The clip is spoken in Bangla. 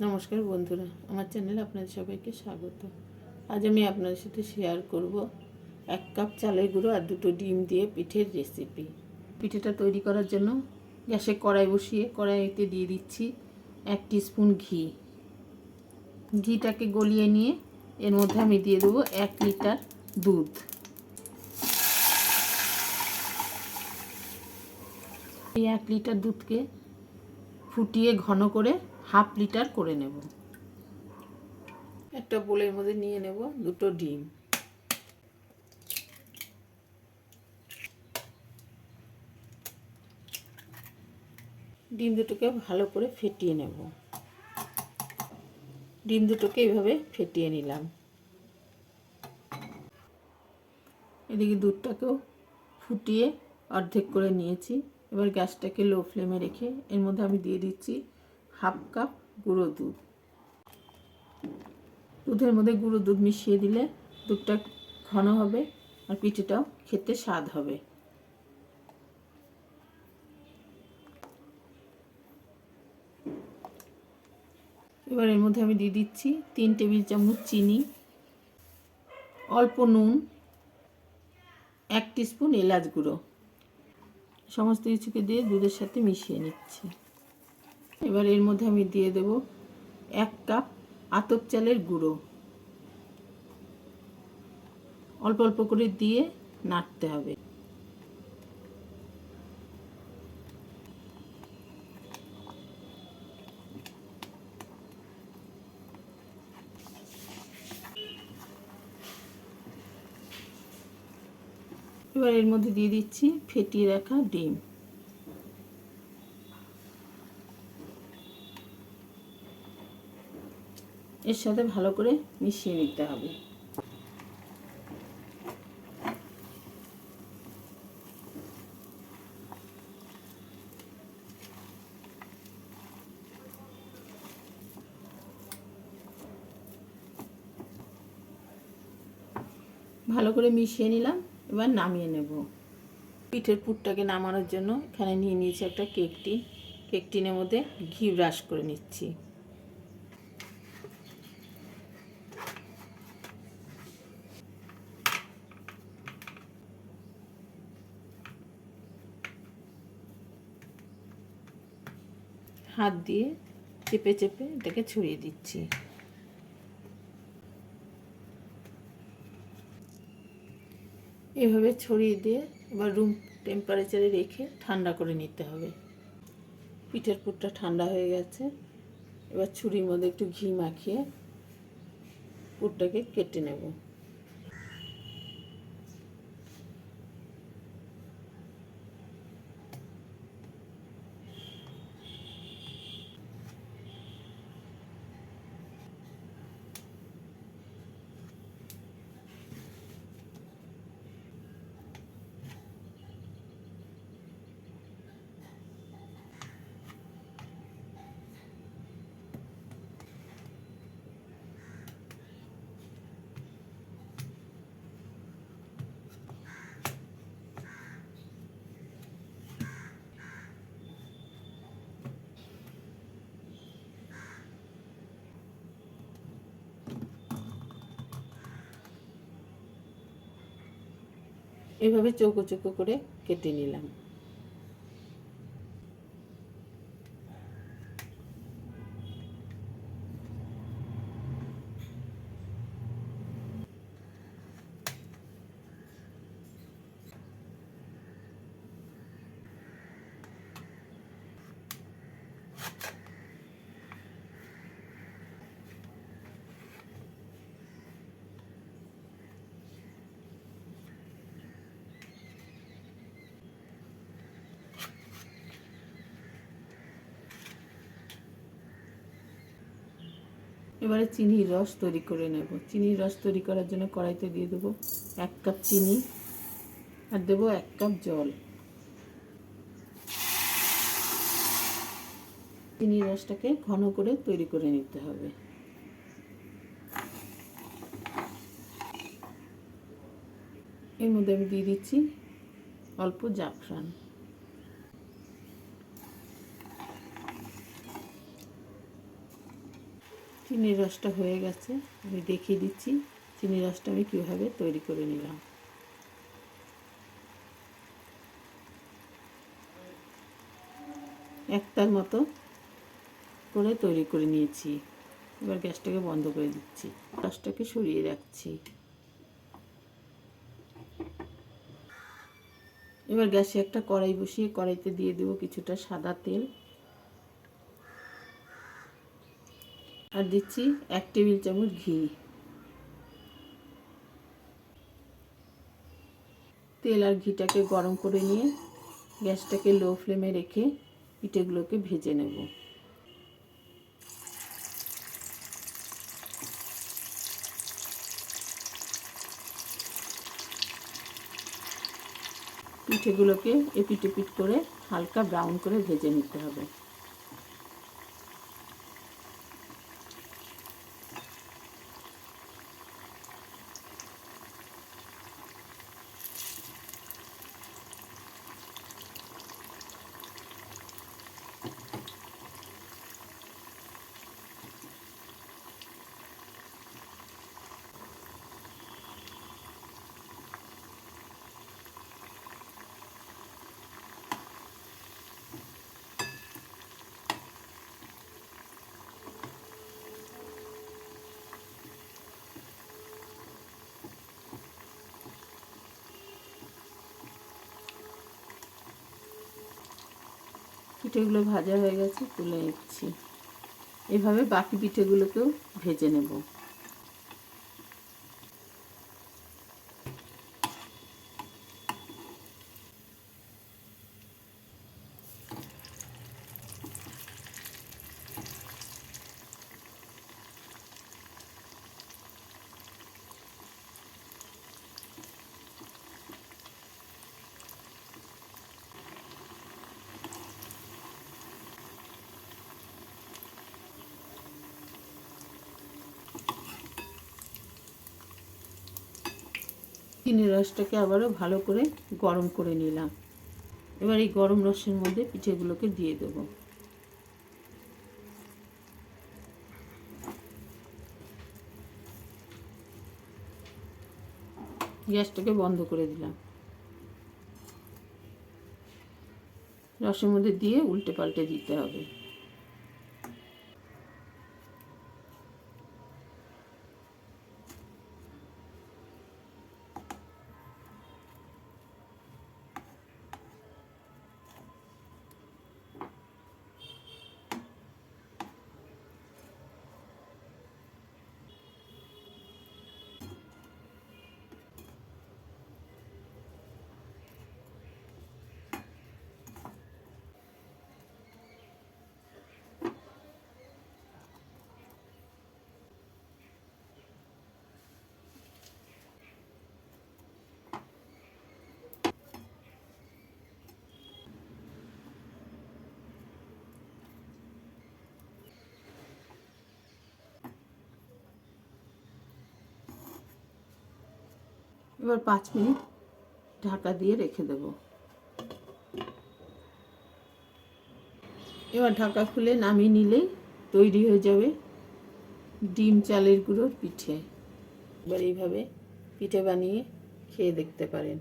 নমস্কার বন্ধুরা, আমার চ্যানেলে আপনাদের সবাইকে স্বাগত। আজ আমি আপনাদের সাথে শেয়ার করব এক কাপ চালের গুঁড়ো আর দুটো ডিম দিয়ে পিঠের রেসিপি পিঠেটা তৈরি করার জন্য গ্যাসে কড়াই বসিয়ে কড়াইতে দিয়ে দিচ্ছি এক স্পুন ঘি। ঘিটাকে গলিয়ে নিয়ে এর মধ্যে আমি দিয়ে দেবো এক লিটার দুধ। এই এক লিটার দুধকে ফুটিয়ে ঘন করে হাফ লিটার করে নেব। একটা বোলের মধ্যে নিয়ে নেব দুটো ডিম। ডিম দুটোকে ভালো করে ফেটিয়ে নেব। ডিম দুটোকে এইভাবে ফেটিয়ে নিলাম। এদিকে দুধটাকেও ফুটিয়ে অর্ধেক করে নিয়েছি। এবার গ্যাসটাকে লো ফ্লেমে রেখে এর মধ্যে আমি দিয়ে দিচ্ছি হাফ কাপ গুঁড়ো দুধ। দুধের মধ্যে গুঁড়ো দুধ মিশিয়ে দিলে দুধটা ঘন হবে আর পিঠেটাও খেতে স্বাদ হবে। এবার এর মধ্যে আমি দিয়ে দিচ্ছি তিন টেবিল চামচ চিনি, অল্প নুন, এক স্পুন এলাচ গুঁড়ো। সমস্ত কিছুকে দিয়ে দুধের সাথে মিশিয়ে নিচ্ছি। এবার এর মধ্যে আমি দিয়ে দেব এক কাপ আতপ চালের গুঁড়ো। অল্প অল্প করে দিয়ে নাড়তে হবে। এবার এর মধ্যে দিয়ে দিচ্ছি ফেটিয়ে রাখা ডিম। এর সাথে ভালো করে মিশিয়ে নিতে হবে। ভালো করে মিশিয়ে নিলাম, এবার নামিয়ে নেব। পিঠের পুরটাকে নামানোর জন্য এখানে নিয়ে নিয়েছি একটা কেক টিন কেক টিনের মধ্যে ঘি ব্রাশ করে নিচ্ছি। হাত দিয়ে চেপে চেপে এটাকে ছড়িয়ে দিচ্ছি। এভাবে ছড়িয়ে দিয়ে এবার রুম টেম্পারেচারে রেখে ঠান্ডা করে নিতে হবে। পিঠের পুরটা ঠান্ডা হয়ে গেছে। এবার ছুরির মধ্যে একটু ঘি মাখিয়ে পুরটাকে কেটে নেব। এভাবে চৌকো চৌকো করে কেটে নিলাম। এবারে চিনির রস তৈরি করে নেব। চিনির রস তৈরি করার জন্য কড়াইতে দিয়ে দেবো এক কাপ চিনি আর দেবো এক কাপ জল। চিনির রসটাকে ঘন করে তৈরি করে নিতে হবে। এর মধ্যে আমি দিয়ে দিচ্ছি অল্প জাফরান। চিনির রসটা হয়ে গেছে, আমি দেখিয়ে দিচ্ছি চিনির রসটা আমি কীভাবে তৈরি করে নিলাম। একটার মতো করে তৈরি করে নিয়েছি। এবার গ্যাসটাকে বন্ধ করে দিচ্ছি। রসটাকে সরিয়ে রাখছি। এবার গ্যাসে একটা কড়াই বসিয়ে কড়াইতে দিয়ে দেবো কিছুটা সাদা তেল। আর দিচ্ছি এক টেবিল চামচ ঘি। তেল আর ঘিটাকে গরম করে নিয়ে গ্যাসটাকে লো ফ্লেমে রেখে পিঠেগুলোকে ভেজে নেব। পিঠেগুলোকে এপিট এপিট করে হালকা ব্রাউন করে ভেজে নিতে হবে। পিঠেগুলো ভাজা হয়ে গেছে তুলে নিচ্ছি। এভাবে বাকি পিঠেগুলোকেও ভেজে নেব। চিনি রসটাকে আবারও ভালো করে গরম করে নিলাম। এবার এই গরম রসের মধ্যে পিঠেগুলোকে দিয়ে দেব। গ্যাসটাকে বন্ধ করে দিলাম। রসের মধ্যে দিয়ে উল্টে পাল্টে দিতে হবে। এবার পাঁচ মিনিট ঢাকা দিয়ে রেখে দেব। এবার ঢাকা খুলে নামিয়ে নিলেই তৈরি হয়ে যাবে ডিম চালের গুঁড়োর পিঠে। এবার এইভাবে পিঠে বানিয়ে খেয়ে দেখতে পারেন।